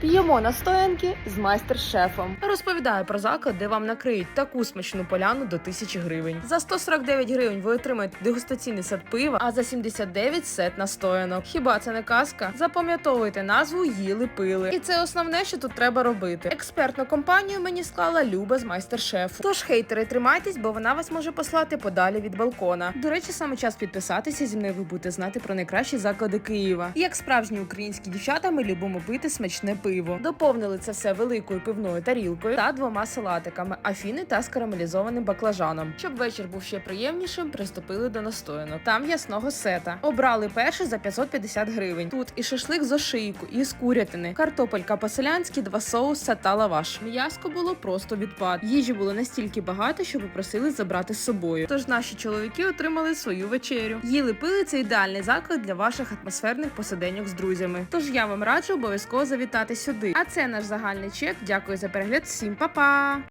П'ємо настоянки з майстер-шефом. Розповідаю про заклад, де вам накриють таку смачну поляну до 1000 гривень. За 149 гривень ви отримаєте дегустаційний сет пива, а за 79 сет настоянок. Хіба це не казка? Запам'ятовуйте назву їли пили. І це основне, що тут треба робити. Експертну компанію мені склала Люба з майстер-шефу. Тож хейтери, тримайтесь, бо вона вас може послати подалі від балкона. До речі, саме час підписатися зі мною ви будете знати про найкращі заклади Києва. Як справжні українські дівчата, ми любимо пити смачне пиво. Доповнили це все великою пивною тарілкою та двома салатиками, афіни та з карамелізованим баклажаном. Щоб вечір був ще приємнішим, приступили до настоянок. Там ясного сета. Обрали перший за 550 гривень. Тут і шашлик з ошийку, і з курятини, картопелька по-селянськи, два соуса та лаваш. М'яско було просто відпад. Їжі було настільки багато, що попросили забрати з собою. Тож наші чоловіки отримали свою вечерю. Їли пили це ідеальний заклад для ваших атмосферних посиденьок з друзями. Тож я вам раджу обов'язково завітати сюди. А це наш загальний чек. Дякую за перегляд. Всім па-па!